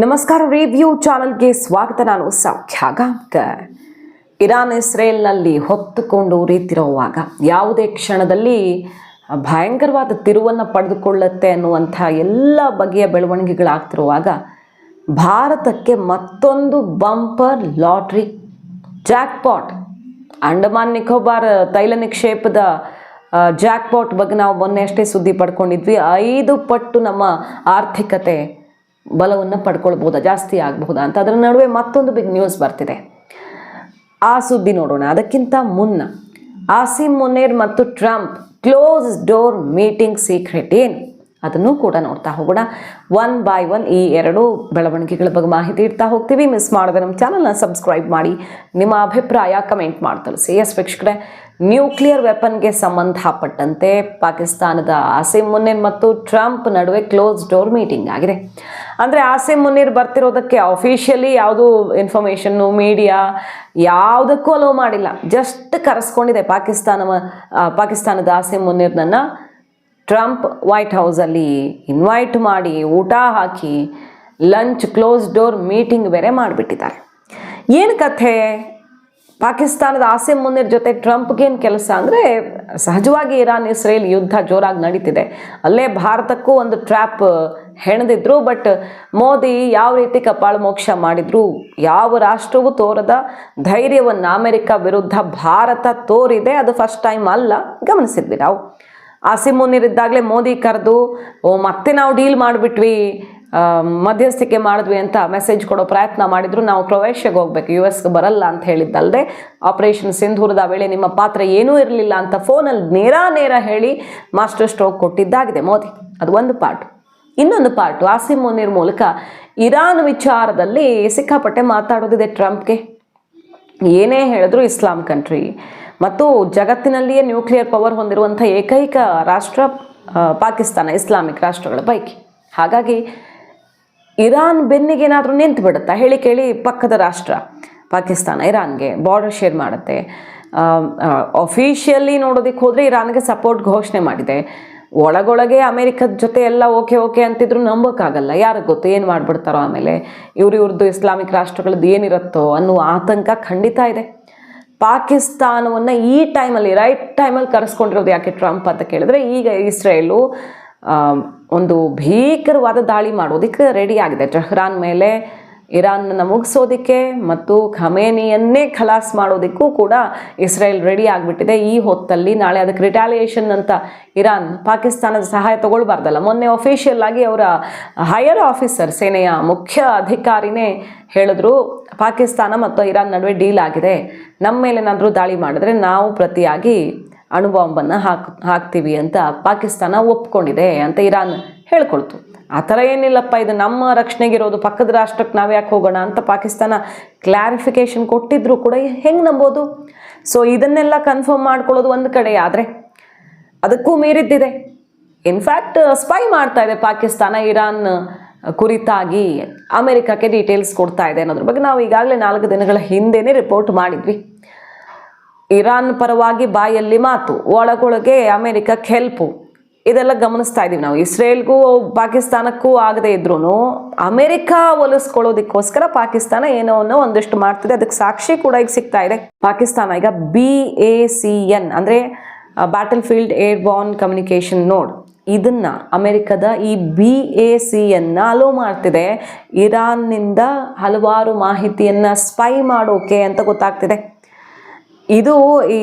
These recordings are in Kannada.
ನಮಸ್ಕಾರ ರಿವ್ಯೂ ಚಾನಲ್ಗೆ ಸ್ವಾಗತ. ನಾನು ಸೌಖ್ಯ ಗಾಂಕರ್ ಇರಾನ್, ಇಸ್ರೇಲ್ನಲ್ಲಿ ಹೊತ್ತುಕೊಂಡು ರೀತಿರುವಾಗ ಯಾವುದೇ ಕ್ಷಣದಲ್ಲಿ ಭಯಂಕರವಾದ ತಿರುವನ್ನು ಪಡೆದುಕೊಳ್ಳುತ್ತೆ ಅನ್ನುವಂಥ ಎಲ್ಲ ಬಗೆಯ ಬೆಳವಣಿಗೆಗಳಾಗ್ತಿರುವಾಗ ಭಾರತಕ್ಕೆ ಮತ್ತೊಂದು bumper lottery jackpot. Andaman Nicobar ತೈಲ ನಿಕ್ಷೇಪದ ಜಾಕ್ಪಾಟ್ ಬಗ್ಗೆ ನಾವು ಮೊನ್ನೆ ಅಷ್ಟೇ ಸುದ್ದಿ ಪಡ್ಕೊಂಡಿದ್ವಿ. ಐದು ಪಟ್ಟು ನಮ್ಮ ಆರ್ಥಿಕತೆ ಬಲವನ್ನು ಪಡ್ಕೊಳ್ಬೋದಾ? ಜಾಸ್ತಿ ಆಗಬಹುದಾ? ಅಂತ ಅದರ ನಡುವೆ ಮತ್ತೊಂದು ಬಿಗ್ ನ್ಯೂಸ್ ಬರ್ತಿದೆ. ಆ ಸುದ್ದಿ ನೋಡೋಣ. ಅದಕ್ಕಿಂತ ಮುನ್ನ ಆಸಿಮ್ ಮುನೇರ್ ಮತ್ತು Trump close door meeting secret ಏನು? ಅದನ್ನು ಕೂಡ ನೋಡ್ತಾ ಹೋಗೋಣ. ಒನ್ ಬೈ ಒನ್ ಈ ಎರಡು ಬೆಳವಣಿಗೆಗಳ ಬಗ್ಗೆ ಮಾಹಿತಿ ಇಡ್ತಾ ಹೋಗ್ತೀವಿ. ಮಿಸ್ ಮಾಡದೆ ನಮ್ಮ ಚಾನಲ್ನ ಸಬ್ಸ್ಕ್ರೈಬ್ ಮಾಡಿ. ನಿಮ್ಮ ಅಭಿಪ್ರಾಯ ಕಮೆಂಟ್ ಮಾಡಿ ತಿಳಿಸಿ. ಎಸ್ ವೀಕ್ಷಕರೇ ನ್ಯೂಕ್ಲಿಯರ್ ವೆಪನ್ಗೆ ಸಂಬಂಧಪಟ್ಟಂತೆ ಪಾಕಿಸ್ತಾನದ ಆಸೆ ಮುನ್ನೀರ್ ಮತ್ತು ಟ್ರಂಪ್ ನಡುವೆ ಕ್ಲೋಸ್ ಡೋರ್ ಮೀಟಿಂಗ್ ಆಗಿದೆ. ಅಂದರೆ ಆಸೆ ಮುನ್ನೀರ್ ಬರ್ತಿರೋದಕ್ಕೆ ಅಫಿಷಿಯಲಿ ಯಾವುದು ಇನ್ಫಾರ್ಮೇಷನ್ನು ಮೀಡಿಯಾ ಯಾವುದಕ್ಕೂ ಅಲೋ ಮಾಡಿಲ್ಲ. ಜಸ್ಟ್ ಕರೆಸ್ಕೊಂಡಿದೆ ಪಾಕಿಸ್ತಾನ ಪಾಕಿಸ್ತಾನದ ಆಸೆ ಮುನ್ನೀರ್ನನ್ನು ಟ್ರಂಪ್ ವೈಟ್ ಹೌಸಲ್ಲಿ ಇನ್ವೈಟ್ ಮಾಡಿ ಊಟ ಹಾಕಿ ಲಂಚ್ ಕ್ಲೋಸ್ ಡೋರ್ ಮೀಟಿಂಗ್ ಬೇರೆ ಮಾಡಿಬಿಟ್ಟಿದ್ದಾರೆ. ಏನು ಕಥೆ? ಪಾಕಿಸ್ತಾನದ ಆಸಿಮ್ ಮುನ್ನಿರ್ ಜೊತೆ ಟ್ರಂಪ್ಗೇನು ಕೆಲಸ ಅಂದರೆ ಸಹಜವಾಗಿ ಇರಾನ್ ಇಸ್ರೇಲ್ ಯುದ್ಧ ಜೋರಾಗಿ ನಡೀತಿದೆ. ಅಲ್ಲೇ ಭಾರತಕ್ಕೂ ಒಂದು ಟ್ರ್ಯಾಪ್ ಹೆಣೆದಿದ್ರು, ಬಟ್ ಮೋದಿ ಯಾವ ರೀತಿ ಕಪಾಳ ಮೋಕ್ಷ ಮಾಡಿದ್ರು, ಯಾವ ರಾಷ್ಟ್ರವೂ ತೋರದ ಧೈರ್ಯವನ್ನು ಅಮೆರಿಕ ವಿರುದ್ಧ ಭಾರತ ತೋರಿದೆ, ಅದು ಫಸ್ಟ್ ಟೈಮ್ ಅಲ್ಲ. ಗಮನಿಸಿದ್ವಿ ನಾವು. ಆಸಿಮ್ ಇದ್ದಾಗಲೇ ಮೋದಿ ಕರೆದು, ಓ, ಮತ್ತೆ ನಾವು ಡೀಲ್ ಮಾಡಿಬಿಟ್ವಿ ಮಧ್ಯಸ್ಥಿಕೆ ಮಾಡಿದ್ವಿ ಅಂತ ಮೆಸೇಜ್ ಕೊಡೋ ಪ್ರಯತ್ನ ಮಾಡಿದ್ರು, ನಾವು ಕ್ರೊವೇಷಿಯಾಗೆ ಹೋಗ್ಬೇಕು ಯು ಎಸ್ಗೆ ಬರಲ್ಲ ಅಂತ ಹೇಳಿದ್ದಲ್ಲದೆ ಆಪರೇಷನ್ ಸಿಂಧೂರದ ವೇಳೆ ನಿಮ್ಮ ಪಾತ್ರ ಏನೂ ಇರಲಿಲ್ಲ ಅಂತ ಫೋನಲ್ಲಿ ನೇರ ನೇರ ಹೇಳಿ ಮಾಸ್ಟರ್ ಸ್ಟ್ರೋಕ್ ಕೊಟ್ಟಿದ್ದಾಗಿದೆ ಮೋದಿ. ಅದು ಒಂದು ಪಾರ್ಟ್. ಇನ್ನೊಂದು ಪಾರ್ಟು, ಆಸಿಮ್ ಮುನೀರ್ ಮೂಲಕ ಇರಾನ್ ವಿಚಾರದಲ್ಲಿ ಸಿಕ್ಕಾಪಟ್ಟೆ ಮಾತಾಡೋದಿದೆ ಟ್ರಂಪ್ಗೆ. ಏನೇ ಹೇಳಿದ್ರು ಇಸ್ಲಾಂ ಕಂಟ್ರಿ ಮತ್ತು ಜಗತ್ತಿನಲ್ಲಿಯೇ ನ್ಯೂಕ್ಲಿಯರ್ ಪವರ್ ಹೊಂದಿರುವಂಥ ಏಕೈಕ ರಾಷ್ಟ್ರ ಪಾಕಿಸ್ತಾನ, ಇಸ್ಲಾಮಿಕ್ ರಾಷ್ಟ್ರಗಳ ಪೈಕಿ. ಹಾಗಾಗಿ ಇರಾನ್ ಬೆನ್ನಿಗೆ ಏನಾದರೂ ನಿಂತು ಬಿಡುತ್ತಾ? ಹೇಳಿ ಕೇಳಿ, ಪಕ್ಕದ ರಾಷ್ಟ್ರ, ಪಾಕಿಸ್ತಾನ, ಇರಾನ್ಗೆ ಬಾರ್ಡರ್ ಶೇರ್ ಮಾಡುತ್ತೆ. ಅಫಿಷಿಯಲಿ ನೋಡೋದಕ್ಕೆ ಹೋದರೆ ಇರಾನ್ಗೆ ಸಪೋರ್ಟ್ ಘೋಷಣೆ ಮಾಡಿದೆ. ಒಳಗೊಳಗೆ ಅಮೇರಿಕದ ಜೊತೆ ಎಲ್ಲ ಓಕೆ ಓಕೆ ಅಂತಿದ್ರು ನಂಬೋಕ್ಕಾಗಲ್ಲ. ಯಾರಿಗೆ ಗೊತ್ತು? ಏನು ಮಾಡಿಬಿಡ್ತಾರೋ ಆಮೇಲೆ? ಇವ್ರು ಇವ್ರದ್ದು ಇಸ್ಲಾಮಿಕ್ ರಾಷ್ಟ್ರಗಳದ್ದು ಏನಿರುತ್ತೋ ಅನ್ನುವ ಆತಂಕ ಖಂಡಿತ ಇದೆ. ಪಾಕಿಸ್ತಾನವನ್ನು ಈ ಟೈಮಲ್ಲಿ ರೈಟ್ ಟೈಮಲ್ಲಿ ಕರೆಸ್ಕೊಂಡಿರೋದು ಯಾಕೆ ಟ್ರಂಪ್ ಅಂತ ಕೇಳಿದ್ರೆ, ಈಗ ಇಸ್ರೇಲು ಒಂದು ಭೀಕರವಾದ ದಾಳಿ ಮಾಡೋದಕ್ಕೆ ರೆಡಿ ಆಗಿದೆ. ಟೆಹ್ರಾನ್ ಮೇಲೆ ಇರಾನ್ನ ಮುಗಿಸೋದಕ್ಕೆ ಮತ್ತು ಖಮೇನಿಯನ್ನೇ ಖಲಾಸ್ ಮಾಡೋದಕ್ಕೂ ಕೂಡ ಇಸ್ರೇಲ್ ರೆಡಿ ಆಗಿಬಿಟ್ಟಿದೆ. ಈ ಹೊತ್ತಲ್ಲಿ ನಾಳೆ ಅದಕ್ಕೆ ರಿಟಾಲಿಯೇಷನ್ ಅಂತ ಇರಾನ್, ಪಾಕಿಸ್ತಾನದ ಸಹಾಯ ತಗೊಳ್ಬಾರ್ದಲ್ಲ. ಮೊನ್ನೆ ಅಫಿಷಿಯಲ್ ಆಗಿ ಅವರ ಹೈಯರ್ ಆಫೀಸರ್ ಸೇನೆಯ ಮುಖ್ಯ ಅಧಿಕಾರಿನೇ ಹೇಳಿದ್ರು, ಪಾಕಿಸ್ತಾನ ಮತ್ತು ಇರಾನ್ ನಡುವೆ ಡೀಲ್ ಆಗಿದೆ. ನಮ್ಮ ಮೇಲೇನಾದರೂ ದಾಳಿ ಮಾಡಿದ್ರೆ ನಾವು ಪ್ರತಿಯಾಗಿ ಅಣುಬಾಂಬನ್ನು ಹಾಕ್, ಹಾಕ್ತೀವಿ ಅಂತ ಪಾಕಿಸ್ತಾನ ಒಪ್ಕೊಂಡಿದೆ ಅಂತ ಇರಾನ್ ಹೇಳ್ಕೊಳ್ತು. ಆ ಥರ ಏನಿಲ್ಲಪ್ಪ, ಇದು ನಮ್ಮ ರಕ್ಷಣೆಗಿರೋದು ಪಕ್ಕದ ರಾಷ್ಟ್ರಕ್ಕೆ ನಾವು ಯಾಕೆ ಹೋಗೋಣ ಅಂತ ಪಾಕಿಸ್ತಾನ ಕ್ಲಾರಿಫಿಕೇಶನ್ ಕೊಟ್ಟಿದ್ರು ಕೂಡ ಹೆಂಗೆ ನಂಬೋದು? ಸೊ ಇದನ್ನೆಲ್ಲ ಕನ್ಫರ್ಮ್ ಮಾಡ್ಕೊಳ್ಳೋದು ಒಂದು ಕಡೆ ಆದರೆ ಅದಕ್ಕೂ ಮೀರಿದ್ದಿದೆ. ಇನ್ಫ್ಯಾಕ್ಟ್ ಸ್ಪೈ ಮಾಡ್ತಾ ಇದೆ ಪಾಕಿಸ್ತಾನ, ಇರಾನ್ ಕುರಿತಾಗಿ. ಅಮೆರಿಕಕ್ಕೆ ಡೀಟೇಲ್ಸ್ ಕೊಡ್ತಾ ಇದೆ ಅನ್ನೋದ್ರ ಬಗ್ಗೆ ನಾವು ಈಗಾಗಲೇ ನಾಲ್ಕು ದಿನಗಳ ಹಿಂದೆನೇ ರಿಪೋರ್ಟ್ ಮಾಡಿದ್ವಿ. ಇರಾನ್ ಪರವಾಗಿ ಬಾಯಲ್ಲಿ ಮಾತು, ಒಳಗೊಳಗೆ ಅಮೆರಿಕಕ್ಕೆ ಹೆಲ್ಪು ಇದೆಲ್ಲ ಗಮನಿಸ್ತಾ ಇದ್ದೀವಿ ನಾವು. ಇಸ್ರೇಲ್ಗೂ, ಪಾಕಿಸ್ತಾನಕ್ಕೂ ಆಗದೆ ಇದ್ರೂ ಅಮೆರಿಕ ಒಲಿಸ್ಕೊಳ್ಳೋದಕ್ಕೋಸ್ಕರ ಪಾಕಿಸ್ತಾನ ಏನೋ ಅನ್ನೋ ಒಂದಿಷ್ಟು ಮಾಡ್ತಿದೆ. ಅದಕ್ಕೆ ಸಾಕ್ಷಿ ಕೂಡ ಈಗ ಸಿಗ್ತಾ ಇದೆ. ಪಾಕಿಸ್ತಾನ, ಈಗ ಬಿ ಎ ಸಿ ಎನ್ ಅಂದರೆ battlefield airborne communication node ಇದನ್ನ ಅಮೆರಿಕದ ಈ ಬಿ ಎ ಸಿ ಎನ್ನ ಅಲೋ ಮಾಡ್ತಿದೆ. ಇರಾನ್ನಿಂದ ಹಲವಾರು ಮಾಹಿತಿಯನ್ನ ಸ್ಪೈ ಮಾಡೋಕೆ ಅಂತ ಗೊತ್ತಾಗ್ತಿದೆ. ಇದು ಈ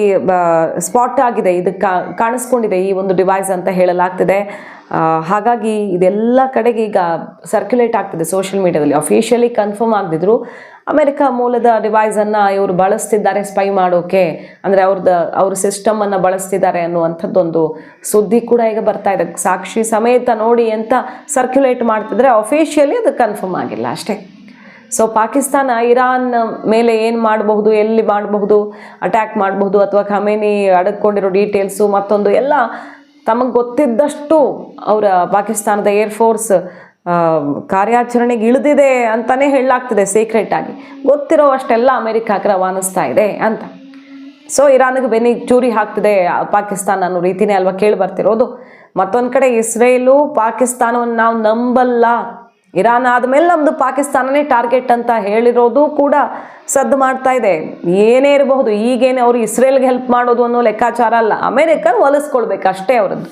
ಸ್ಪಾಟ್ ಆಗಿದೆ. ಇದು ಕಾಣಿಸ್ಕೊಂಡಿದೆ ಈ ಒಂದು ಡಿವೈಸ್ ಅಂತ ಹೇಳಲಾಗ್ತಿದೆ. ಹಾಗಾಗಿ ಇದೆಲ್ಲ ಕಡೆಗೆ ಈಗ ಸರ್ಕ್ಯುಲೇಟ್ ಆಗ್ತಿದೆ ಸೋಷಿಯಲ್ ಮೀಡಿಯಾದಲ್ಲಿ ಅಫಿಷಿಯಲಿ ಕನ್ಫರ್ಮ್ ಆಗದಿದ್ರು ಅಮೆರಿಕ ಮೂಲದ ಡಿವೈಸನ್ನು ಇವರು ಬಳಸ್ತಿದ್ದಾರೆ ಸ್ಪೈ ಮಾಡೋಕೆ. ಅಂದರೆ ಅವ್ರದ್ದು ಅವ್ರ ಸಿಸ್ಟಮನ್ನು ಬಳಸ್ತಿದ್ದಾರೆ ಅನ್ನುವಂಥದ್ದೊಂದು ಸುದ್ದಿ ಕೂಡ ಈಗ ಬರ್ತಾ ಇದೆ. ಸಾಕ್ಷಿ ಸಮೇತ ನೋಡಿ ಅಂತ ಸರ್ಕ್ಯುಲೇಟ್ ಮಾಡ್ತಿದ್ರೆ ಅಫಿಷಿಯಲಿ ಅದು ಕನ್ಫರ್ಮ್ ಆಗಿಲ್ಲ ಅಷ್ಟೇ. ಸೊ ಪಾಕಿಸ್ತಾನ, ಇರಾನ್ ಮೇಲೆ ಏನು ಮಾಡಬಹುದು, ಎಲ್ಲಿ ಮಾಡಬಹುದು ಅಟ್ಯಾಕ್ ಮಾಡಬಹುದು ಅಥವಾ ಖಮೇನಿ ಅಡಕೊಂಡಿರೋ ಡೀಟೇಲ್ಸು ಮತ್ತೊಂದು ಎಲ್ಲ ತಮಗೆ ಗೊತ್ತಿದ್ದಷ್ಟು ಅವರ ಪಾಕಿಸ್ತಾನದ ಏರ್ಫೋರ್ಸ್ ಕಾರ್ಯಾಚರಣೆಗೆ ಇಳಿದಿದೆ ಅಂತಲೇ ಹೇಳಲಾಗ್ತದೆ ಸೀಕ್ರೆಟ್ ಆಗಿ. ಗೊತ್ತಿರೋ ಅಷ್ಟೆಲ್ಲ ಅಮೆರಿಕಕ್ಕೆ ರವಾನಿಸ್ತಾ ಇದೆ ಅಂತ. ಸೊ ಇರಾನಿಗೆ ಬೆನ್ನಿ ಚೂರಿ ಹಾಕ್ತಿದೆ ಪಾಕಿಸ್ತಾನ ಅನ್ನೋ ರೀತಿನೇ ಅಲ್ವಾ ಕೇಳಿ ಬರ್ತಿರೋದು. ಮತ್ತೊಂದು ಕಡೆ ಇಸ್ರೇಲು ಪಾಕಿಸ್ತಾನವನ್ನು ನಾವು ನಂಬಲ್ಲ. ಇರಾನ್ ಆದಮೇಲೆ ನಮ್ಮದು ಪಾಕಿಸ್ತಾನನೇ ಟಾರ್ಗೆಟ್ ಅಂತ ಹೇಳಿರೋದು ಕೂಡ ಸದ್ದು ಮಾಡ್ತಾ ಇದೆ. ಏನೇ ಇರಬಹುದು, ಈಗೇನೆ ಅವರು ಇಸ್ರೇಲ್ಗೆ ಹೆಲ್ಪ್ ಮಾಡೋದು ಅನ್ನೋ ಲೆಕ್ಕಾಚಾರ ಅಲ್ಲ. ಅಮೇರಿಕನ್ ಒಲಿಸ್ಕೊಳ್ಬೇಕು ಅಷ್ಟೇ ಅವರದ್ದು.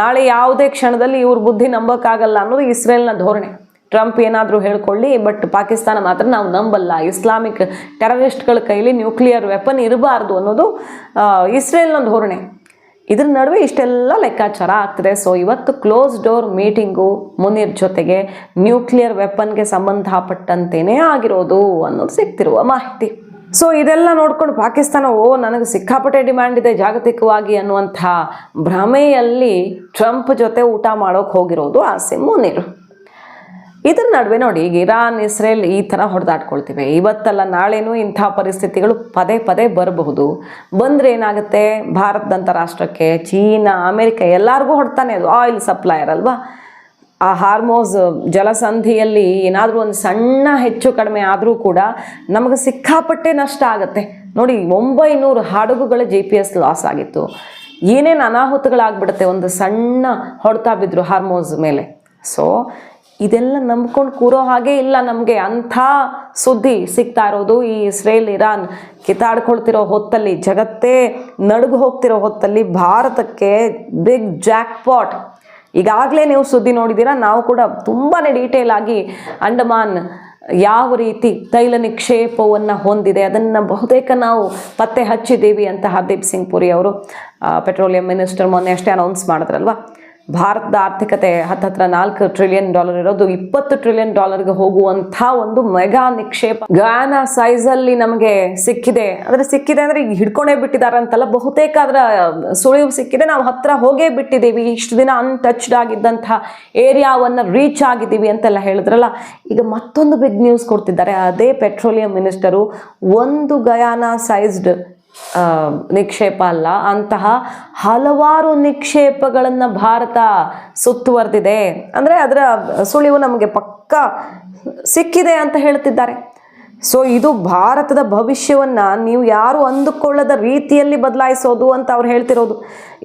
ನಾಳೆ ಯಾವುದೇ ಕ್ಷಣದಲ್ಲಿ ಇವ್ರ ಬುದ್ಧಿ ನಂಬೋಕ್ಕಾಗಲ್ಲ ಅನ್ನೋದು ಇಸ್ರೇಲ್ನ ಧೋರಣೆ. ಟ್ರಂಪ್ ಏನಾದರೂ ಹೇಳ್ಕೊಳ್ಳಿ, ಬಟ್ ಪಾಕಿಸ್ತಾನ ಮಾತ್ರ ನಾವು ನಂಬಲ್ಲ. ಇಸ್ಲಾಮಿಕ್ ಟೆರರಿಸ್ಟ್ಗಳ ಕೈಲಿ ನ್ಯೂಕ್ಲಿಯರ್ ವೆಪನ್ ಇರಬಾರ್ದು ಅನ್ನೋದು ಇಸ್ರೇಲ್ನ ಧೋರಣೆ. ಇದ್ರ ನಡುವೆ ಇಷ್ಟೆಲ್ಲ ಲೆಕ್ಕಾಚಾರ ಆಗ್ತದೆ. ಸೊ ಇವತ್ತು ಕ್ಲೋಸ್ ಡೋರ್ ಮೀಟಿಂಗು ಮುನೀರ್ ಜೊತೆಗೆ ನ್ಯೂಕ್ಲಿಯರ್ ವೆಪನ್ಗೆ ಸಂಬಂಧಪಟ್ಟಂತೆಯೇ ಆಗಿರೋದು ಅನ್ನೋದು ಸಿಗ್ತಿರುವ ಮಾಹಿತಿ. ಸೊ ಇದೆಲ್ಲ ನೋಡ್ಕೊಂಡು ಪಾಕಿಸ್ತಾನ, ಓ, ನನಗೆ ಸಿಕ್ಕಾಪಟ್ಟೆ ಡಿಮ್ಯಾಂಡ್ ಇದೆ ಜಾಗತಿಕವಾಗಿ ಅನ್ನುವಂಥ ಭ್ರಮೆಯಲ್ಲಿ ಟ್ರಂಪ್ ಜೊತೆ ಊಟ ಮಾಡೋಕೆ ಹೋಗಿರೋದು ಆಸೆ ಮುನೀರ್. ಇದ್ರ ನಡುವೆ ನೋಡಿ ಈಗ ಇರಾನ್, ಇಸ್ರೇಲ್ ಈ ಥರ ಹೊಡೆದಾಡ್ಕೊಳ್ತೀವಿ. ಇವತ್ತಲ್ಲ ನಾಳೆನು ಇಂಥ ಪರಿಸ್ಥಿತಿಗಳು ಪದೇ ಪದೇ ಬರಬಹುದು. ಬಂದರೆ ಏನಾಗುತ್ತೆ? ಭಾರತದಂಥ ರಾಷ್ಟ್ರಕ್ಕೆ ಚೀನಾ, ಅಮೇರಿಕ ಎಲ್ಲರಿಗೂ ಹೊಡ್ತಾನೆ ಅದು ಆಯಿಲ್ ಸಪ್ಲೈಯರ್ ಅಲ್ವಾ? ಆ ಹಾರ್ಮೋಸ್ ಜಲಸಂಧಿಯಲ್ಲಿ ಏನಾದರೂ ಒಂದು ಸಣ್ಣ ಹೆಚ್ಚು ಕಡಿಮೆ ಆದರೂ ಕೂಡ ನಮಗೆ ಸಿಕ್ಕಾಪಟ್ಟೆ ನಷ್ಟ ಆಗುತ್ತೆ. ನೋಡಿ, ಒಂಬೈನೂರು ಹಡಗುಗಳ ಜಿ ಪಿ ಎಸ್ ಲಾಸ್ ಆಗಿತ್ತು. ಏನೇನು ಅನಾಹುತಗಳಾಗ್ಬಿಡುತ್ತೆ? ಒಂದು ಸಣ್ಣ ಹೊಡ್ತಾ ಬಿದ್ದರು ಹಾರ್ಮೋಸ್ ಮೇಲೆ. ಸೊ ಇದೆಲ್ಲ ನಂಬ್ಕೊಂಡು ಕೂರೋ ಹಾಗೆ ಇಲ್ಲ ನಮಗೆ. ಅಂಥ ಸುದ್ದಿ ಸಿಗ್ತಾ ಇರೋದು ಈ ಇಸ್ರೇಲ್, ಇರಾನ್ ಕಿತಾಡ್ಕೊಳ್ತಿರೋ ಹೊತ್ತಲ್ಲಿ, ಜಗತ್ತೇ ನಡುಗು ಹೋಗ್ತಿರೋ ಹೊತ್ತಲ್ಲಿ ಭಾರತಕ್ಕೆ ಬಿಗ್ ಜಾಕ್ಪಾಟ್ ಈಗಾಗಲೇ ನೀವು ಸುದ್ದಿ ನೋಡಿದ್ದೀರಾ, ನಾವು ಕೂಡ ತುಂಬಾ ಡೀಟೇಲ್ ಆಗಿ ಅಂಡಮಾನ್ ಯಾವ ರೀತಿ ತೈಲ ನಿಕ್ಷೇಪವನ್ನು ಹೊಂದಿದೆ, ಅದನ್ನು ಬಹುತೇಕ ನಾವು ಪತ್ತೆ ಹಚ್ಚಿದ್ದೀವಿ ಅಂತ ಹರ್ದೀಪ್ ಸಿಂಗ್ ಪುರಿ ಅವರು ಪೆಟ್ರೋಲಿಯಂ ಮಿನಿಸ್ಟರ್ ಮೊನ್ನೆ ಅಷ್ಟೇ ಅನೌನ್ಸ್ ಮಾಡಿದ್ರಲ್ವಾ? ಭಾರತದ ಆರ್ಥಿಕತೆ ಹತ್ತತ್ರ ನಾಲ್ಕು ಟ್ರಿಲಿಯನ್ ಡಾಲರ್ ಇರೋದು, ಇಪ್ಪತ್ತು ಟ್ರಿಲಿಯನ್ ಡಾಲರ್ಗೆ ಹೋಗುವಂಥ ಒಂದು ಮೆಗಾ ನಿಕ್ಷೇಪ. ಗಾನ ಸೈಜಲ್ಲಿ ನಮಗೆ ಸಿಕ್ಕಿದೆ. ಅಂದರೆ ಸಿಕ್ಕಿದೆ ಅಂದರೆ ಈಗ ಹಿಡ್ಕೊಂಡೇ ಬಿಟ್ಟಿದ್ದಾರೆ ಅಂತಲ್ಲ, ಬಹುತೇಕ ಅದರ ಸುಳಿವು ಸಿಕ್ಕಿದೆ. ನಾವು ಹತ್ರ ಹೋಗೇ ಬಿಟ್ಟಿದ್ದೀವಿ. ಇಷ್ಟು ದಿನ ಅನ್ಟಚ್ಡ್ ಆಗಿದ್ದಂಥ ಏರಿಯಾವನ್ನು ರೀಚ್ ಆಗಿದ್ದೀವಿ ಅಂತೆಲ್ಲ ಹೇಳಿದ್ರಲ್ಲ, ಈಗ ಮತ್ತೊಂದು ಬಿಗ್ ನ್ಯೂಸ್ ಕೊಡ್ತಿದ್ದಾರೆ. ಅದೇ ಪೆಟ್ರೋಲಿಯಂ ಮಿನಿಸ್ಟರು ಒಂದು ಗಯಾನ ಸೈಜ್ಡ್ ನಿಕ್ಷೇಪ ಅಲ್ಲ. ಅಂತಹ ಹಲವಾರು ನಿಕ್ಷೇಪಗಳನ್ನು ಭಾರತ ಸುತ್ತುವರೆದಿದೆ. ಅಂದರೆ ಅದರ ಸುಳಿವು ನಮಗೆ ಪಕ್ಕ ಸಿಕ್ಕಿದೆ ಅಂತ ಹೇಳ್ತಿದ್ದಾರೆ. ಸೊ ಇದು ಭಾರತದ ಭವಿಷ್ಯವನ್ನು ನೀವು ಯಾರು ಅಂದುಕೊಳ್ಳದ ರೀತಿಯಲ್ಲಿ ಬದಲಾಯಿಸೋದು ಅಂತ ಅವ್ರು ಹೇಳ್ತಿರೋದು.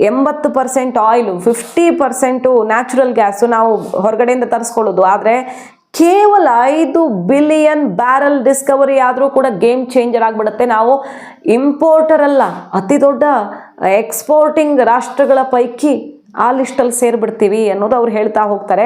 ಎಂಬತ್ತು percent oil fifty percent natural gas ನಾವು ಹೊರಗಡೆಯಿಂದ ತರಿಸ್ಕೊಳ್ಳೋದು. ಆದರೆ ಕೇವಲ ಐದು ಬಿಲಿಯನ್ ಬ್ಯಾರಲ್ ಡಿಸ್ಕವರಿ ಆದರೂ ಕೂಡ ಗೇಮ್ ಚೇಂಜರ್ ಆಗಿಬಿಡುತ್ತೆ. ನಾವು ಇಂಪೋರ್ಟರ್ ಅಲ್ಲ, ಅತಿ ದೊಡ್ಡ ಎಕ್ಸ್ಪೋರ್ಟಿಂಗ್ ರಾಷ್ಟ್ರಗಳ ಪೈಕಿ ಆ ಲಿಸ್ಟಲ್ಲಿ ಸೇರಿಬಿಡ್ತೀವಿ ಅನ್ನೋದು ಅವ್ರು ಹೇಳ್ತಾ ಹೋಗ್ತಾರೆ.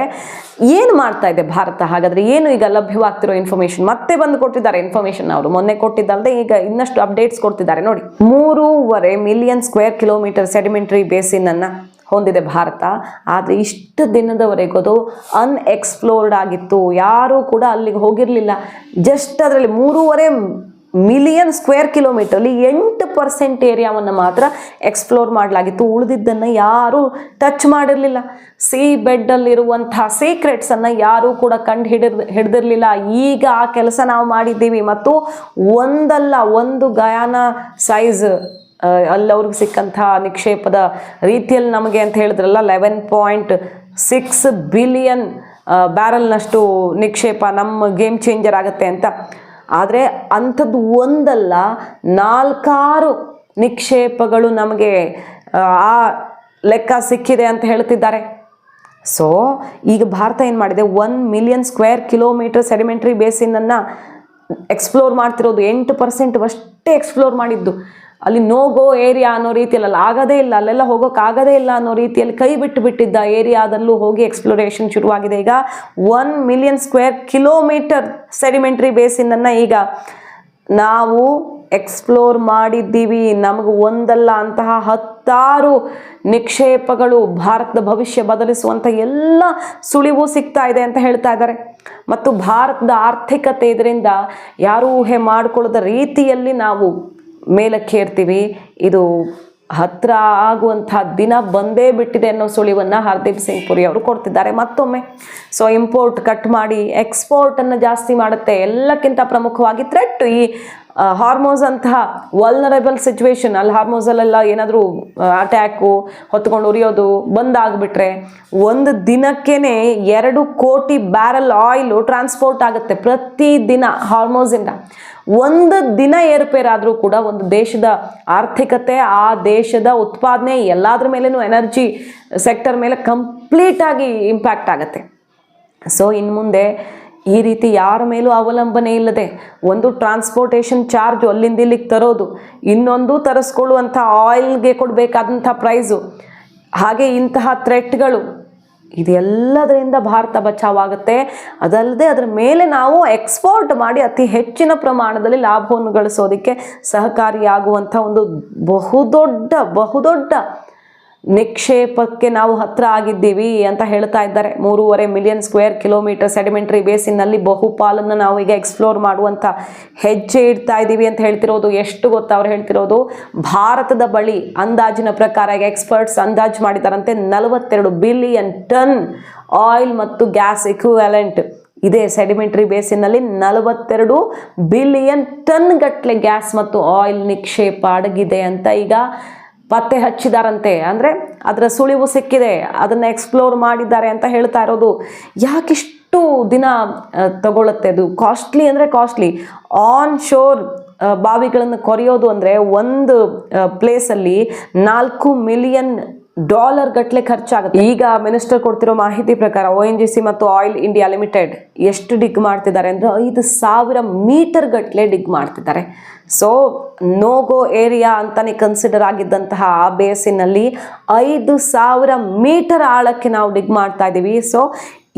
ಏನು ಮಾಡ್ತಾ ಇದೆ ಭಾರತ? ಹಾಗಾದರೆ ಏನು ಈಗ ಲಭ್ಯವಾಗ್ತಿರೋ ಇನ್ಫಾರ್ಮೇಷನ್ ಮತ್ತೆ ಬಂದು ಕೊಟ್ಟಿದ್ದಾರೆ ಇನ್ಫಾರ್ಮೇಷನ್ ಅವರು. ಮೊನ್ನೆ ಕೊಟ್ಟಿದ್ದಲ್ಲದೆ ಈಗ ಇನ್ನಷ್ಟು ಅಪ್ಡೇಟ್ಸ್ ಕೊಡ್ತಿದ್ದಾರೆ. ನೋಡಿ, ಮೂರೂವರೆ ಮಿಲಿಯನ್ ಸ್ಕ್ವೇರ್ ಕಿಲೋಮೀಟರ್ ಸೆಡಿಮೆಂಟ್ರಿ ಬೇಸಿನನ್ನು ಹೊಂದಿದೆ ಭಾರತ. ಆದರೆ ಇಷ್ಟು ದಿನದವರೆಗೂ ಅದು ಅನ್ಎಕ್ಸ್ಪ್ಲೋರ್ಡ್ ಆಗಿತ್ತು. ಯಾರೂ ಕೂಡ ಅಲ್ಲಿಗೆ ಹೋಗಿರಲಿಲ್ಲ. ಜಸ್ಟ್ ಅದರಲ್ಲಿ ಮೂರುವರೆ ಮಿಲಿಯನ್ ಸ್ಕ್ವೇರ್ ಕಿಲೋಮೀಟರ್ಲಿ ಎಂಟು ಪರ್ಸೆಂಟ್ ಏರಿಯಾವನ್ನು ಮಾತ್ರ ಎಕ್ಸ್ಪ್ಲೋರ್ ಮಾಡಲಾಗಿತ್ತು. ಉಳಿದಿದ್ದನ್ನು ಯಾರೂ ಟಚ್ ಮಾಡಿರಲಿಲ್ಲ. ಸೀ ಬೆಡ್ಡಲ್ಲಿರುವಂಥ ಸೀಕ್ರೆಟ್ಸನ್ನು ಯಾರೂ ಕೂಡ ಕಂಡು ಹಿಡಿದ್ ಹಿಡಿದಿರಲಿಲ್ಲ. ಈಗ ಆ ಕೆಲಸ ನಾವು ಮಾಡಿದ್ದೀವಿ. ಮತ್ತು ಒಂದಲ್ಲ, ಒಂದು ಗಯಾನ ಸೈಜ್ ಅಲ್ಲಿ ಅವ್ರಿಗೆ ಸಿಕ್ಕಂಥ ನಿಕ್ಷೇಪದ ರೀತಿಯಲ್ಲಿ ನಮಗೆ ಅಂತ ಹೇಳಿದ್ರಲ್ಲ ಲೆವೆನ್ ಪಾಯಿಂಟ್ ಸಿಕ್ಸ್ ಬಿಲಿಯನ್ ಬ್ಯಾರಲ್ನಷ್ಟು ನಿಕ್ಷೇಪ ನಮ್ಮ ಗೇಮ್ ಚೇಂಜರ್ ಆಗುತ್ತೆ ಅಂತ. ಆದರೆ ಅಂಥದ್ದು ಒಂದಲ್ಲ ನಾಲ್ಕಾರು ನಿಕ್ಷೇಪಗಳು ನಮಗೆ ಆ, ಲೆಕ್ಕ ಸಿಕ್ಕಿದೆ ಅಂತ ಹೇಳ್ತಿದ್ದಾರೆ. ಸೊ ಈಗ ಭಾರತ ಏನು ಮಾಡಿದೆ? One million square kilometre sedimentary ಬೇಸಿನನ್ನು explore ಮಾಡ್ತಿರೋದು. ಎಂಟು ಪರ್ಸೆಂಟ್ ಅಷ್ಟೇ ಎಕ್ಸ್ಪ್ಲೋರ್ ಮಾಡಿದ್ದು. ಅಲ್ಲಿ ನೋ ಗೋ ಏರಿಯಾ ಅನ್ನೋ ರೀತಿಯಲ್ಲಿ ಆಗದೇ ಇಲ್ಲ, ಅಲ್ಲೆಲ್ಲ ಹೋಗೋಕ್ಕಾಗದೇ ಇಲ್ಲ ಅನ್ನೋ ರೀತಿಯಲ್ಲಿ ಕೈ ಬಿಟ್ಟು ಬಿಟ್ಟಿದ್ದ ಏರಿಯಾದಲ್ಲೂ ಹೋಗಿ ಎಕ್ಸ್ಪ್ಲೋರೇಷನ್ ಶುರುವಾಗಿದೆ. ಈಗ one million square kilometre sedimentary ಬೇಸಿನನ್ನು ಈಗ ನಾವು ಎಕ್ಸ್ಪ್ಲೋರ್ ಮಾಡಿದ್ದೀವಿ. ನಮಗೆ ಒಂದಲ್ಲ ಅಂತಹ ಹತ್ತಾರು ನಿಕ್ಷೇಪಗಳು ಭಾರತದ ಭವಿಷ್ಯ ಬದಲಿಸುವಂಥ ಎಲ್ಲ ಸುಳಿವು ಸಿಗ್ತಾ ಇದೆ ಅಂತ ಹೇಳ್ತಾ ಇದ್ದಾರೆ. ಮತ್ತು ಭಾರತದ ಆರ್ಥಿಕತೆ ಇದರಿಂದ ಯಾರೂ ಊಹೆ ಮಾಡಿಕೊಳ್ಳದ ರೀತಿಯಲ್ಲಿ ನಾವು ಮೇಲಕ್ಕೇರ್ತೀವಿ ಇದು ಹತ್ರ ಆಗುವಂಥ ದಿನ ಬಂದೇ ಬಿಟ್ಟಿದೆ ಅನ್ನೋ ಸುಳಿವನ್ನು ಹರ್ದೀಪ್ ಸಿಂಗ್ ಪುರಿ ಅವರು ಕೊಡ್ತಿದ್ದಾರೆ ಮತ್ತೊಮ್ಮೆ. ಸೊ ಇಂಪೋರ್ಟ್ ಕಟ್ ಮಾಡಿ ಎಕ್ಸ್ಪೋರ್ಟನ್ನು ಜಾಸ್ತಿ ಮಾಡುತ್ತೆ. ಎಲ್ಲಕ್ಕಿಂತ ಪ್ರಮುಖವಾಗಿ ಥ್ರೆಟ್ ಈ ಹಾರ್ಮೋಸ್ ಅಂತಹ ವಲ್ನರೇಬಲ್ ಸಿಚುವೇಶನ್ ಅಲ್ಲಿ ಹಾರ್ಮೋಸಲ್ಲೆಲ್ಲ ಏನಾದರೂ ಅಟ್ಯಾಕು ಹೊತ್ಕೊಂಡು ಉರಿಯೋದು ಬಂದಾಗ್ಬಿಟ್ರೆ ಒಂದು ದಿನಕ್ಕೇ ಎರಡು ಕೋಟಿ ಬ್ಯಾರಲ್ ಆಯಿಲು ಟ್ರಾನ್ಸ್ಪೋರ್ಟ್ ಆಗುತ್ತೆ ಪ್ರತಿ ದಿನ ಹಾರ್ಮೋಸಿಂದ ಒಂದು ದಿನ ಏರುಪೇರಾದರೂ ಕೂಡ ಒಂದು ದೇಶದ ಆರ್ಥಿಕತೆ, ಆ ದೇಶದ ಉತ್ಪಾದನೆ ಎಲ್ಲಾದ್ರ ಮೇಲೂ ಎನರ್ಜಿ ಸೆಕ್ಟರ್ ಮೇಲೆ ಕಂಪ್ಲೀಟಾಗಿ ಇಂಪ್ಯಾಕ್ಟ್ ಆಗುತ್ತೆ. ಸೊ ಇನ್ನು ಮುಂದೆ ಈ ರೀತಿ ಯಾರ ಮೇಲೂ ಅವಲಂಬನೆ ಇಲ್ಲದೆ ಒಂದು ಟ್ರಾನ್ಸ್ಪೋರ್ಟೇಷನ್ ಚಾರ್ಜ್ ಅಲ್ಲಿಂದ ಇಲ್ಲಿಗೆ ತರೋದು, ಇನ್ನೊಂದು ತರಿಸ್ಕೊಳ್ಳುವಂಥ ಆಯಿಲ್ಗೆ ಕೊಡಬೇಕಾದಂಥ ಪ್ರೈಸು ಹಾಗೆ ಇಂತಹ ಥ್ರೆಟ್ಗಳು ಇದೆಲ್ಲದರಿಂದ ಭಾರತ ಬಚಾವಾಗುತ್ತೆ. ಅದಲ್ಲದೆ ಅದರ ಮೇಲೆ ನಾವು ಎಕ್ಸ್ಪೋರ್ಟ್ ಮಾಡಿ ಅತಿ ಹೆಚ್ಚಿನ ಪ್ರಮಾಣದಲ್ಲಿ ಲಾಭವನ್ನು ಗಳಿಸೋದಕ್ಕೆ ಸಹಕಾರಿಯಾಗುವಂಥ ಒಂದು ಬಹುದೊಡ್ಡ ಬಹುದೊಡ್ಡ ನಿಕ್ಷೇಪಕ್ಕೆ ನಾವು ಹತ್ರ ಆಗಿದ್ದೀವಿ ಅಂತ ಹೇಳ್ತಾ ಇದ್ದಾರೆ. ಮೂರುವರೆ ಮಿಲಿಯನ್ ಸ್ಕ್ವೇರ್ ಕಿಲೋಮೀಟರ್ ಸೆಡಿಮೆಂಟ್ರಿ ಬೇಸಿನಲ್ಲಿ ಬಹುಪಾಲನ್ನು ನಾವು ಈಗ ಎಕ್ಸ್ಪ್ಲೋರ್ ಮಾಡುವಂಥ ಹೆಜ್ಜೆ ಇಡ್ತಾ ಇದ್ದೀವಿ ಅಂತ ಹೇಳ್ತಿರೋದು ಎಷ್ಟು ಗೊತ್ತಾ ಅವ್ರು ಹೇಳ್ತಿರೋದು? ಭಾರತದ ಬಳಿ ಅಂದಾಜಿನ ಪ್ರಕಾರ ಎಕ್ಸ್ಪರ್ಟ್ಸ್ ಅಂದಾಜು ಮಾಡಿದಾರಂತೆ ನಲವತ್ತೆರಡು ಬಿಲಿಯನ್ ಟನ್ ಆಯಿಲ್ ಮತ್ತು ಗ್ಯಾಸ್ ಇಕ್ವಿವೆಲೆಂಟ್ ಇದೆ ಸೆಡಿಮೆಂಟ್ರಿ ಬೇಸಿನಲ್ಲಿ ನಲವತ್ತೆರಡು ಬಿಲಿಯನ್ ಟನ್ ಗಟ್ಟಲೆ ಗ್ಯಾಸ್ ಮತ್ತು ಆಯಿಲ್ ನಿಕ್ಷೇಪ ಅಡಗಿದೆ ಅಂತ ಈಗ ಪತ್ತೆ ಹಚ್ಚಿದಾರಂತೆ. ಅಂದರೆ ಅದರ ಸುಳಿವು ಸಿಕ್ಕಿದೆ, ಅದನ್ನು ಎಕ್ಸ್ಪ್ಲೋರ್ ಮಾಡಿದ್ದಾರೆ ಅಂತ ಹೇಳ್ತಾ ಇರೋದು ಯಾಕಿಷ್ಟು ದಿನ ತಗೊಳ್ಳುತ್ತೆ ಅದು? ಕಾಸ್ಟ್ಲಿ ಅಂದರೆ ಕಾಸ್ಟ್ಲಿ ಆನ್ ಶೋರ್ ಬಾವಿಗಳನ್ನು ಕೊರೆಯೋದು ಅಂದರೆ ಒಂದು ಪ್ಲೇಸಲ್ಲಿ ನಾಲ್ಕು ಮಿಲಿಯನ್ ಡಾಲರ್ ಗಟ್ಟಲೆ ಖರ್ಚಾಗುತ್ತೆ. ಈಗ ಮಿನಿಸ್ಟರ್ ಕೊಡ್ತಿರೋ ಮಾಹಿತಿ ಪ್ರಕಾರ ಒ ಎನ್ ಜಿ ಸಿ ಮತ್ತು ಆಯಿಲ್ ಇಂಡಿಯಾ ಲಿಮಿಟೆಡ್ ಎಷ್ಟು ಡಿಗ್ ಮಾಡ್ತಿದ್ದಾರೆ ಅಂದರೆ ಐದು ಸಾವಿರ ಮೀಟರ್ ಗಟ್ಟಲೆ ಡಿಗ್ ಮಾಡ್ತಿದ್ದಾರೆ. ಸೊ ನೋಗೋ ಏರಿಯಾ ಅಂತಾನೆ ಕನ್ಸಿಡರ್ ಆಗಿದ್ದಂತಹ ಆ ಬೇಸಿನಲ್ಲಿ ಐದು ಸಾವಿರ ಮೀಟರ್ ಆಳಕ್ಕೆ ನಾವು ಡಿಗ್ ಮಾಡ್ತಾ ಇದ್ದೀವಿ. ಸೊ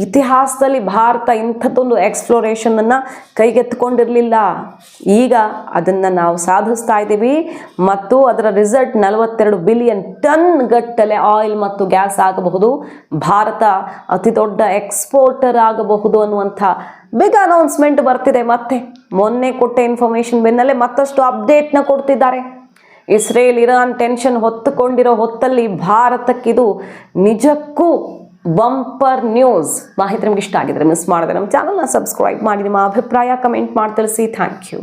ಇತಿಹಾಸದಲ್ಲಿ ಭಾರತ ಇಂಥದ್ದೊಂದು ಎಕ್ಸ್ಪ್ಲೋರೇಷನನ್ನು ಕೈಗೆತ್ತಿಕೊಂಡಿರಲಿಲ್ಲ. ಈಗ ಅದನ್ನು ನಾವು ಸಾಧಿಸ್ತಾ ಇದ್ದೀವಿ ಮತ್ತು ಅದರ ರಿಸಲ್ಟ್ ನಲವತ್ತೆರಡು ಬಿಲಿಯನ್ ಟನ್ ಗಟ್ಟಲೆ ಆಯಿಲ್ ಮತ್ತು ಗ್ಯಾಸ್ ಆಗಬಹುದು. ಭಾರತ ಅತಿ ದೊಡ್ಡ ಎಕ್ಸ್ಪೋರ್ಟರ್ ಆಗಬಹುದು ಅನ್ನುವಂಥ ಬಿಗ್ ಅನೌನ್ಸ್ಮೆಂಟ್ ಬರ್ತಿದೆ. ಮತ್ತೆ ಮೊನ್ನೆ ಕೊಟ್ಟ ಇನ್ಫಾರ್ಮೇಷನ್ ಬೆನ್ನಲ್ಲೇ ಮತ್ತಷ್ಟು ಅಪ್ಡೇಟ್ನ ಕೊಡ್ತಿದ್ದಾರೆ. ಇಸ್ರೇಲ್ ಇರಾನ್ ಟೆನ್ಷನ್ ಹೊತ್ತುಕೊಂಡಿರೋ ಹೊತ್ತಲ್ಲಿ ಭಾರತಕ್ಕಿದು ನಿಜಕ್ಕೂ ಬಂಪರ್ ನ್ಯೂಸ್ ಮಾಹಿತಿ ನಿಮ್ಗೆ ಇಷ್ಟ ಆಗಿದ್ರೆ ಮಿಸ್ ಮಾಡಿದ್ರೆ ನಮ್ಮ ಚಾನಲ್ನ ಸಬ್ಸ್ಕ್ರೈಬ್ ಮಾಡಿ, ನಿಮ್ಮ ಅಭಿಪ್ರಾಯ ಕಮೆಂಟ್ ಮಾಡಿ ತಿಳಿಸಿ. Thank you